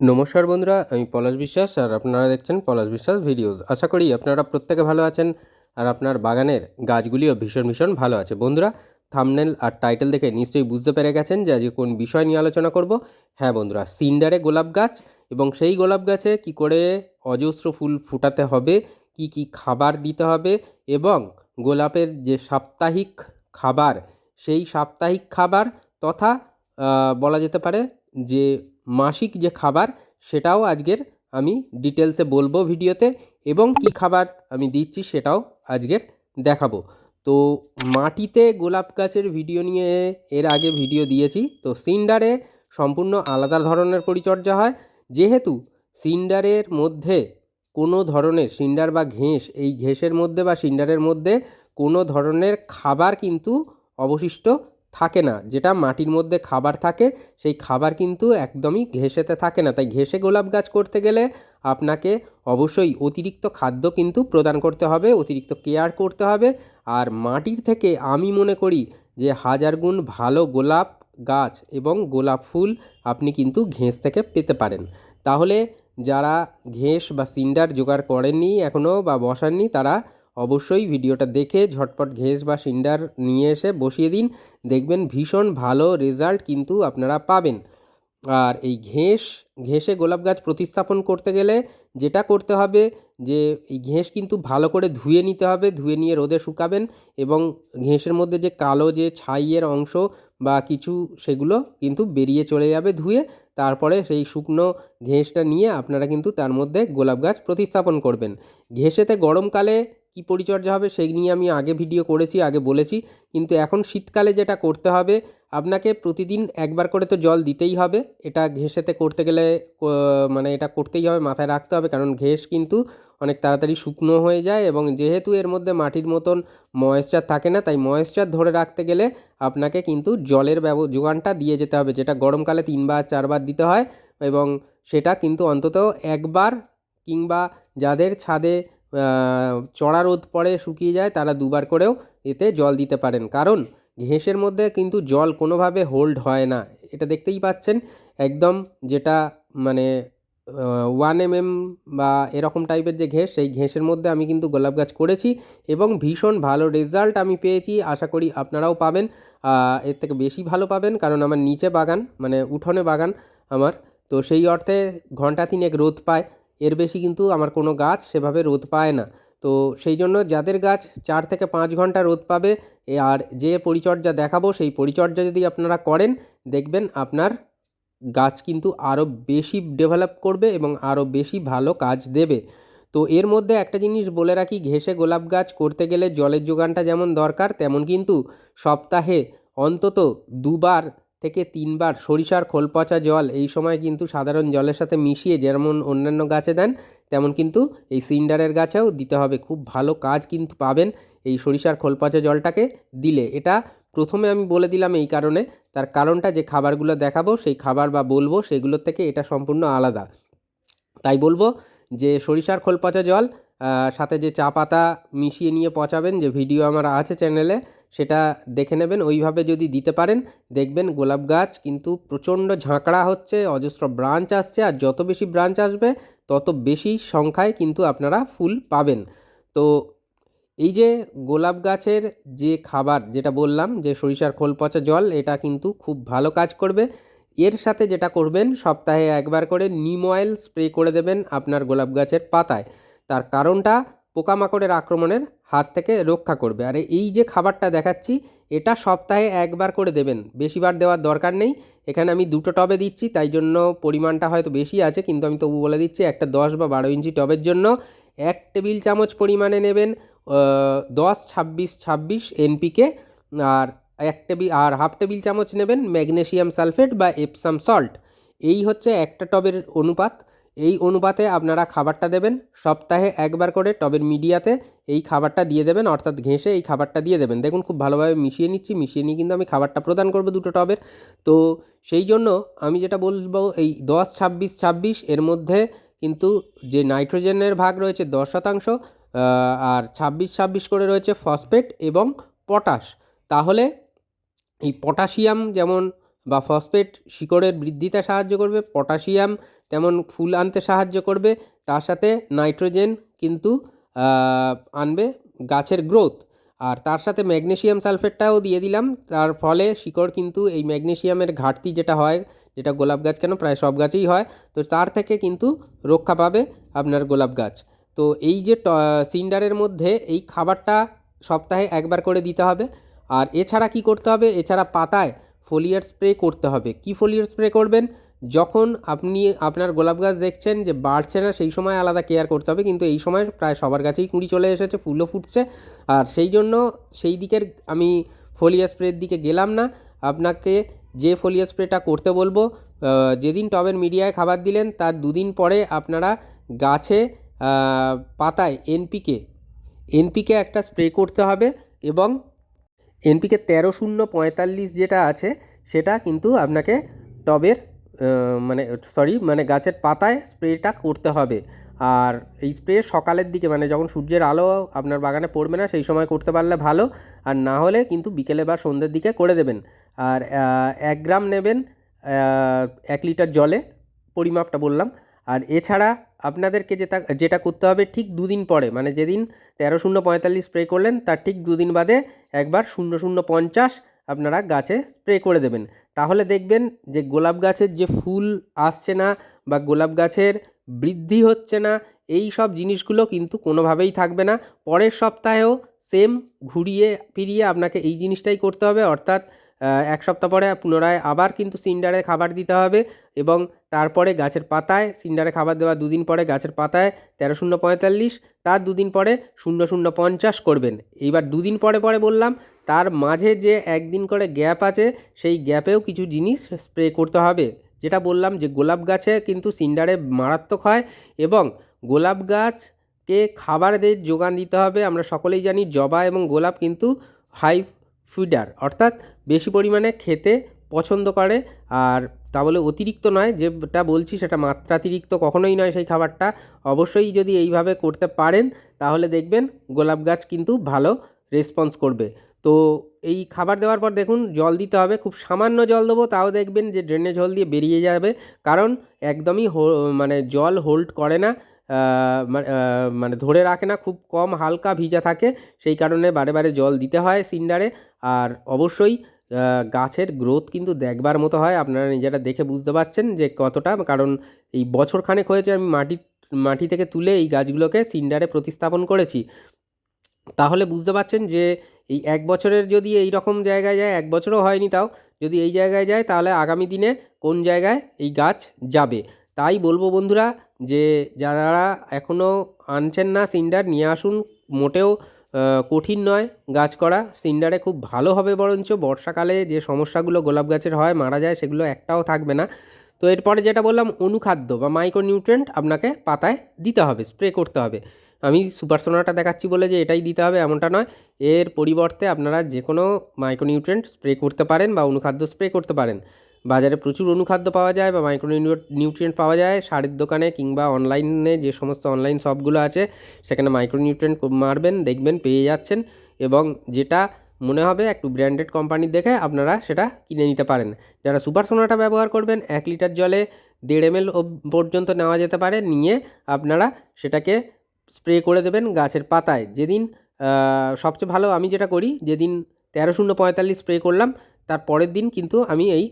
নমস্কার বন্ধুরা, আমি পলাশ বিশ্বাস আর আপনারা দেখছেন পলাশ বিশ্বাস ভিডিওস। আশা করি আপনারা প্রত্যেকে ভালো আছেন আর আপনার বাগানের গাছগুলিও ভীষণ ভীষণ ভালো আছে। বন্ধুরা থামনেল আর টাইটেল দেখে নিশ্চয়ই বুঝতে পেরে গেছেন যে আজকে কোন বিষয় নিয়ে আলোচনা করব। হ্যাঁ বন্ধুরা, সিন্ডারে গোলাপ গাছ এবং সেই গোলাপ গাছে কি করে অজস্র ফুল ফুটাতে হবে, কি কি খাবার দিতে হবে এবং গোলাপের যে সাপ্তাহিক খাবার, সেই সাপ্তাহিক খাবার তথা বলা যেতে পারে যে মাসিক যে খাবার, সেটাও আজকের আমি ডিটেলসে বলব ভিডিওতে এবং কি খাবার আমি দিচ্ছি সেটাও আজকের দেখাবো। তো মাটিতে গোলাপ গাছের ভিডিও নিয়ে এর আগে ভিডিও দিয়েছি। তো সিন্ডারে সম্পূর্ণ আলাদা ধরনের পরিচর্যা হয়। যেহেতু সিন্ডারের মধ্যে কোনো ধরনের সিন্ডার বা ঘেঁস, এই ঘেঁসের মধ্যে বা সিন্ডারের মধ্যে কোনো ধরনের খাবার কিন্তু অবশিষ্ট থাকে না। যেটা মাটির মধ্যে খাবার থাকে, সেই খাবার কিন্তু একদমই ঘেঁষেতে থাকে না। তাই ঘেঁষে গোলাপ গাছ করতে গেলে আপনাকে অবশ্যই অতিরিক্ত খাদ্য কিন্তু প্রদান করতে হবে, অতিরিক্ত কেয়ার করতে হবে। আর মাটির থেকে আমি মনে করি যে হাজার গুণ ভালো গোলাপ গাছ এবং গোলাপ ফুল আপনি কিন্তু ঘেঁষ থেকে পেতে পারেন। তাহলে যারা ঘেঁস বা সিন্ডার জোগাড় করেননি এখনও বা বসাননি তারা অবশ্যই ভিডিওটা দেখে ঝটপট ঘেঁষ বা সিন্ডার নিয়ে এসে বসিয়ে দিন। দেখবেন ভীষণ ভালো রেজাল্ট কিন্তু আপনারা পাবেন। আর এই ঘেঁষ ঘেঁষে গোলাপ গাছ প্রতিস্থাপন করতে গেলে যেটা করতে হবে যে এই ঘেঁষ কিন্তু ভালো করে ধুয়ে নিতে হবে, ধুয়ে নিয়ে রোদে শুকাবেন এবং ঘেঁষের মধ্যে যে কালো যে ছাইয়ের অংশ বা কিছু সেগুলো কিন্তু বেরিয়ে চলে যাবে ধুয়ে। তারপরে সেই শুকনো ঘেঁষটা নিয়ে আপনারা কিন্তু তার মধ্যে গোলাপ গাছ প্রতিস্থাপন করবেন। ঘেঁষেতে গরমকালে কী পরিচর্যা হবে সেই নিয়ে আমি আগে ভিডিও করেছি, আগে বলেছি। কিন্তু এখন শীতকালে যেটা করতে হবে, আপনাকে প্রতিদিন একবার করে তো জল দিতেই হবে। এটা ঘেঁষেতে করতে গেলে মানে এটা করতেই হবে, মাথায় রাখতে হবে। কারণ ঘেঁষ কিন্তু অনেক তাড়াতাড়ি শুকনো হয়ে যায় এবং যেহেতু এর মধ্যে মাটির মতন ময়েশ্চার থাকে না, তাই ময়েশ্চার ধরে রাখতে গেলে আপনাকে কিন্তু জলের ব্যব, যোগানটা দিয়ে যেতে হবে। যেটা গরমকালে তিনবার, চারবার দিতে হয় এবং সেটা কিন্তু অন্তত একবার কিংবা যাদের ছাদে চড়া রোদ পড়ে শুকিয়ে যায়, তারা দুবার করেও এতে জল দিতে পারেন। কারণ ঘেঁষের মধ্যে কিন্তু জল কোনোভাবে হোল্ড হয় না। এটা দেখতেই পাচ্ছেন, একদম যেটা মানে ওয়ান এম এম বা এরকম টাইপের যে ঘেঁস সেই ঘেঁষের মধ্যে আমি কিন্তু গোলাপ গাছ করেছি এবং ভীষণ ভালো রেজাল্ট আমি পেয়েছি। আশা করি আপনারাও পাবেন। এর থেকে বেশি ভালো পাবেন, কারণ আমার নিচে বাগান মানে উঠোনে বাগান আমার। তো সেই অর্থে ঘণ্টা তিনেক রোদ পায়। এর বেশি কিন্তু আমার কোনো গাছ সেভাবে রোদ পায় না। তো সেই জন্য যাদের গাছ চার থেকে পাঁচ ঘণ্টা রোদ পাবে আর যে পরিচর্যা দেখাবো সেই পরিচর্যা যদি আপনারা করেন, দেখবেন আপনার গাছ কিন্তু আরও বেশি ডেভেলপ করবে এবং আরও বেশি ভালো কাজ দেবে। তো এর মধ্যে একটা জিনিস বলে রাখি, ঘেঁষে গোলাপ গাছ করতে গেলে জলের যোগানটা যেমন দরকার, তেমন কিন্তু সপ্তাহে অন্তত দুবার থেকে তিনবার সরিষার খোল পচা জল এই সময় কিন্তু সাধারণ জলের সাথে মিশিয়ে যেমন অন্যান্য গাছে দেন, তেমন কিন্তু এই সিন্ডারের গাছেও দিতে হবে। খুব ভালো কাজ কিন্তু পাবেন এই সরিষার খোল পচা জলটাকে দিলে। এটা প্রথমে আমি বলে দিলাম এই কারণে। তার কারণটা যে খাবারগুলো দেখাবো, সেই খাবার বা বলব, সেগুলোর থেকে এটা সম্পূর্ণ আলাদা। তাই বলব যে সরিষার খোল পচা জল সাথে যে চা পাতা মিশিয়ে নিয়ে পচাবেন, যে ভিডিও আমার আছে চ্যানেলে, সেটা দেখে নেবেন। ওইভাবে যদি দিতে পারেন, দেখবেন গোলাপ গাছ কিন্তু প্রচণ্ড ঝাঁকড়া হচ্ছে, অজস্র ব্রাঞ্চ আসছে, আর যত বেশি ব্রাঞ্চ আসবে, তত বেশি সংখ্যায় কিন্তু আপনারা ফুল পাবেন। তো এই যে গোলাপ গাছের যে খাবার, যেটা বললাম, যে সরিষার খোল পচা জল, এটা কিন্তু খুব ভালো কাজ করবে। এর সাথে যেটা করবেন, সপ্তাহে একবার করে নিম অয়েল স্প্রে করে দেবেন আপনার গোলাপ গাছের পাতায়। তার কারণটা পোকামাকড়ের আক্রমণের হাত থেকে রক্ষা করবে। আর এই যে খাবারটা দেখাচ্ছি, এটা সপ্তাহে একবার করে দেবেন। বেশিবার দেওয়ার দরকার নেই। এখানে আমি দুটো টবে দিচ্ছি, তাই জন্য পরিমাণটা হয়তো বেশি আছে, কিন্তু আমি তবু বলে দিচ্ছি, একটা দশ বা বারো ইঞ্চি টবের জন্য এক টেবিল চামচ পরিমাণে নেবেন দশ, ছাব্বিশ ছাব্বিশ এনপিকে, আর এক টেবিল আর হাফ টেবিল চামচ নেবেন ম্যাগনেশিয়াম সালফেট বা এপসাম সল্ট। এই হচ্ছে একটা টবের অনুপাত। এই অনুপাতে আপনারা খাবারটা দেবেন। সপ্তাহে একবার করে টবের মিডিয়াতে এই খাবারটা দিয়ে দেবেন, অর্থাৎ ঘেঁষে এই খাবারটা দিয়ে দেবেন। দেখুন, খুব ভালোভাবে মিশিয়ে নিচ্ছি, মিশিয়ে নিয়ে কিন্তু আমি খাবারটা প্রদান করব দুটো টবের। তো সেই জন্য আমি যেটা বলব, এই দশ, ছাব্বিশ ছাব্বিশ, এর মধ্যে কিন্তু যে নাইট্রোজেনের ভাগ রয়েছে দশ শতাংশ আর ছাব্বিশ ছাব্বিশ করে রয়েছে ফসফেট এবং পটাশ। তাহলে এই পটাশিয়াম যেমন বা ফসফেট শিকড়ের বৃদ্ধিতে সাহায্য করবে, পটাশিয়াম তেমন ফুল আনতে সাহায্য করবে, তার সাথে নাইট্রোজেন কিন্তু আনবে গাছের গ্রোথ। আর তার সাথে ম্যাগনেসিয়াম সালফেটটাও দিয়ে দিলাম, তার ফলে শিকড় কিন্তু এই ম্যাগনেসিয়ামের ঘাটতি যেটা হয়, যেটা গোলাপ গাছ কেন, প্রায় সব গাছেই হয়, তো তার থেকে কিন্তু রক্ষা পাবে আপনার গোলাপ গাছ। তো এই যে সিন্ডারের মধ্যে এই খাবারটা সপ্তাহে একবার করে দিতে হবে। আর এছাড়া কি করতে হবে? এছাড়া পাতায় ফোলিয়ার স্প্রে করতে হবে। কি ফোলিয়ার স্প্রে করবেন? যখন আপনি আপনার গোলাপ গাছ দেখছেন যে বাড়ছে না, সেই সময় আলাদা কেয়ার করতে হবে। কিন্তু এই সময় প্রায় সবার গাছেই কুঁড়ি চলে এসেছে, ফুলও ফুটছে। আর সেই জন্য সেই দিকের আমি ফোলিয়ার স্প্রের দিকে গেলাম না। আপনাকে যে ফোলিয়ার স্প্রেটা করতে বলব যেদিন টবের মিডিয়ায় খাবার দিলেন, তার দুদিন পরে আপনারা গাছে পাতায় এনপিকে এনপিকে একটা স্প্রে করতে হবে এবং এনপিকে তেরো শূন্য পঁয়তাল্লিশ যেটা আছে, সেটা কিন্তু আপনাকে টবের মানে সরি মানে গাছের পাতায় স্প্রেটা করতে হবে। আর এই স্প্রে সকালের দিকে মানে যখন সূর্যের আলো আপনার বাগানে পড়বে না, সেই সময় করতে পারলে ভালো। আর না হলে কিন্তু বিকেলে বা সন্ধ্যের দিকে করে দেবেন। আর এক গ্রাম নেবেন এক লিটার জলে, পরিমাপটা বললাম। আর এছাড়া আপনাদেরকে যেটা যেটা করতে হবে ঠিক দুদিন পরে মানে যেদিন তেরো শূন্য পঁয়তাল্লিশ স্প্রে করলেন, তার ঠিক দুদিন বাদে একবার শূন্য শূন্য পঞ্চাশ আপনারা গাছে স্প্রে করে দেবেন। তাহলে দেখবেন যে গোলাপ গাছের যে ফুল আসছে না বা গোলাপ গাছের বৃদ্ধি হচ্ছে না, এই সব জিনিসগুলো কিন্তু কোনোভাবেই থাকবে না। পরের সপ্তাহেও সেম ঘুরিয়ে ফিরিয়ে আপনাকে এই জিনিসটাই করতে হবে। অর্থাৎ এক সপ্তাহ পরে পুনরায় আবার কিন্তু সিন্ডারে খাবার দিতে হবে এবং তারপরে গাছের পাতায় সিন্ডারে খাবার দেওয়া, দুদিন পরে গাছের পাতায় তেরো শূন্য পঁয়তাল্লিশ, তার দুদিন পরে শূন্য শূন্য পঞ্চাশ করবেন। এইবার দুদিন পরে পরে বললাম তার মাঝে যে একদিন করে গ্যাপ আছে, সেই গ্যাপেও কিছু জিনিস স্প্রে করতে হবে। যেটা বললাম যে গোলাপ গাছে কিন্তু সিন্ডারে মারাত্মক হয় এবং গোলাপ গাছকে খাবারের যোগান দিতে হবে। আমরা সকলেই জানি জবা এবং গোলাপ কিন্তু হাই ফিডার, অর্থাৎ বেশি পরিমাণে খেতে পছন্দ করে। আর তা বলে অতিরিক্ত নয়, যেটা বলছি সেটা মাত্রাতিরিক্ত কখনোই নয় সেই খাবারটা। অবশ্যই যদি এইভাবে করতে পারেন, তাহলে দেখবেন গোলাপ গাছ কিন্তু ভালো রেসপন্স করবে। তো এই খাবার দেওয়ার পর দেখুন জল দিতে হবে, খুব সামান্য জল দেবো, তাও দেখবেন যে ড্রেনে জল দিয়ে বেরিয়ে যাবে। কারণ একদমই মানে জল হোল্ড করে না মানে ধরে রাখে না, খুব কম হালকা ভিজা থাকে, সেই কারণে বারে বারে জল দিতে হয় সিন্ডারে। আর অবশ্যই গাছের গ্রোথ কিন্তু দেখবার মতো হয়, আপনারা নিজেরা দেখে বুঝতে পারছেন যে কতটা, কারণ এই বছর খানেক হয়েছে আমি মাটি মাটি থেকে তুলে এই গাছগুলোকে সিন্ডারে প্রতিস্থাপন করেছি। তাহলে বুঝতে পারছেন যে এই এক বছরের যদি এই রকম জায়গায় যায়, এক বছরও হয়নি তাও, যদি এই জায়গায় যায়, তাহলে আগামী দিনে কোন জায়গায় এই গাছ যাবে? তাই বলব বন্ধুরা যে, যারা এখনও আনছেন না সিন্ডার, নিয়ে আসুন। মোটেও কঠিন নয় গাছ করা। সিন্ডারে খুব ভালো হবে বরঞ্চ। বর্ষাকালে যে সমস্যাগুলো গোলাপ গাছের হয়, মারা যায়, সেগুলো একটাও থাকবে না। তো এরপরে যেটা বললাম, অনুখাদ্য বা মাইক্রোনিউট্রেন্ট আপনাকে পাতায় দিতে হবে স্প্রে করতে হবে। আমি সুপার সোনাটা দেখাচ্ছি বলে যে এটাই দিতে হবে, এমনটা নয়। এর পরিবর্তে আপনারা যে কোনো মাইক্রোনিউট্রেন্ট স্প্রে করতে পারেন বা অনুখাদ্য স্প্রে করতে পারেন। বাজারে প্রচুর অনুখাদ্য পাওয়া যায় বা মাইক্রো নিউট্রিয়েন্ট পাওয়া যায়। সারের দোকানে কিংবা অনলাইনে যে সমস্ত অনলাইন শপগুলো আছে, সেখানে মাইক্রো নিউট্রিয়েন্ট মারবেন, দেখবেন, পেয়ে যাচ্ছেন এবং যেটা মনে হবে একটু ব্র্যান্ডেড কোম্পানির দেখে আপনারা সেটা কিনে নিতে পারেন। যারা সুপার সোনাটা ব্যবহার করবেন, এক লিটার জলে দেড় এম পর্যন্ত নেওয়া যেতে পারে। নিয়ে আপনারা সেটাকে স্প্রে করে দেবেন গাছের পাতায়। যেদিন সবচেয়ে ভালো আমি যেটা করি, যেদিন তেরো শূন্য পঁয়তাল্লিশ স্প্রে করলাম, তার পরের দিন কিন্তু আমি এই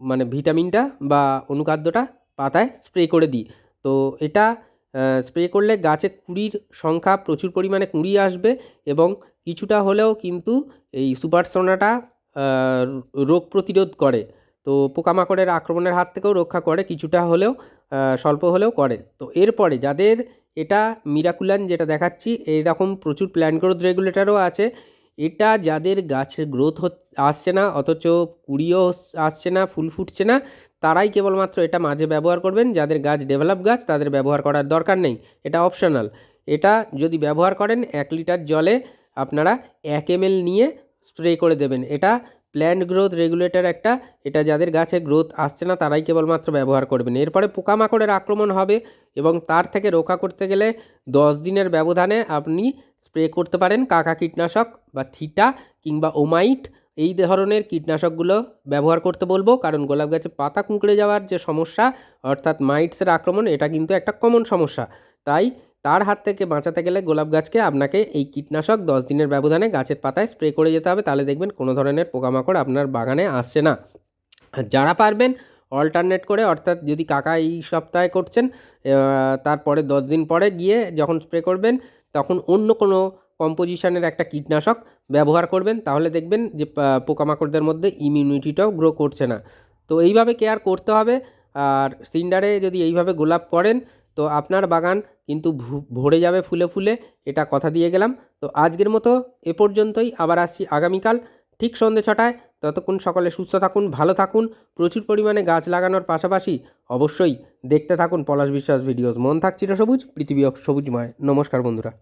মানে ভিটামিনটা বা অনুখাদ্যটা পাতায় স্প্রে করে দিই। তো এটা স্প্রে করলে গাছে কুঁড়ির সংখ্যা প্রচুর পরিমাণে কুঁড়ি আসবে এবং কিছুটা হলেও কিন্তু এই সুপারসোনাটা রোগ প্রতিরোধ করে। তো পোকামাকড়ের আক্রমণের হাত থেকেও রক্ষা করে, কিছুটা হলেও স্বল্প হলেও করে। তো এরপরে যাদের এটা মিরাকুলান যেটা দেখাচ্ছি, এইরকম প্রচুর প্ল্যান্ট গ্রোথ রেগুলেটরও আছে। এটা যাদের গাছের গ্রোথ আসছে না, অথচ কুড়িও আসছে না, ফুল ফুটছে না, তারাই কেবলমাত্র এটা মাঝে ব্যবহার করবেন। যাদের গাছ ডেভেলপ গাছ, তাদের ব্যবহার করার দরকার নেই। এটা অপশনাল এটা যদি ব্যবহার করেন, এক লিটার জলে আপনারা এক এম নিয়ে স্প্রে করে দেবেন। এটা প্ল্যান্ট গ্রোথ রেগুলেটর একটা, এটা যাদের গাছে গ্রোথ আসছে না, তারাই কেবলমাত্র ব্যবহার করবেন এরপরে পোকামাকড়ের আক্রমণ হবে এবং তার থেকে রক্ষা করতে গেলে দশ দিনের ব্যবধানে আপনি স্প্রে করতে পারেন কাকা কীটনাশক বা থিটা কিংবা ওমাইট। এই ধরনের কীটনাশকগুলো ব্যবহার করতে বলব, কারণ গোলাপ গাছে পাতা কুঁকড়ে যাওয়ার যে সমস্যা, অর্থাৎ মাইটসের আক্রমণ, এটা কিন্তু একটা কমন সমস্যা। তাই তার হাত থেকে বাঁচাতে গেলে গোলাপ গাছকে আপনাকে এই কীটনাশক দশ দিনের ব্যবধানে গাছের পাতায় স্প্রে করে যেতে হবে। তাহলে দেখবেন কোনো ধরনের পোকামাকড় আপনার বাগানে আসছে না। যারা পারবেন অল্টারনেট করে, অর্থাৎ যদি কাকা এই সপ্তাহে করছেন তারপরে দশ দিন পরে গিয়ে যখন স্প্রে করবেন, তখন অন্য কোনো কম্পোজিশনের একটা কীটনাশক ব্যবহার করবেন। তাহলে দেখবেন যে পোকামাকড়দের মধ্যে ইমিউনিটিটাও গ্রো করছে না। তো এইভাবে কেয়ার করতে হবে। আর সিন্ডারে যদি এইভাবে গোলাপ করেন তো আপনার বাগান কিন্তু ভরে যাবে ফুলে ফুলে, এটা কথা দিয়ে গেলাম। তো আজকের মতো এ পর্যন্তই, আবার আসছি আগামীকাল ঠিক সন্ধে ছটায়। ততক্ষণ সকলে সুস্থ থাকুন, ভালো থাকুন, প্রচুর পরিমাণে গাছ লাগানোর পাশাপাশি অবশ্যই দেখতে থাকুন পলাশ বিশ্বাস ভিডিওস। মন থাক চিরসবুজ, পৃথিবী সবুজময়। নমস্কার বন্ধুরা।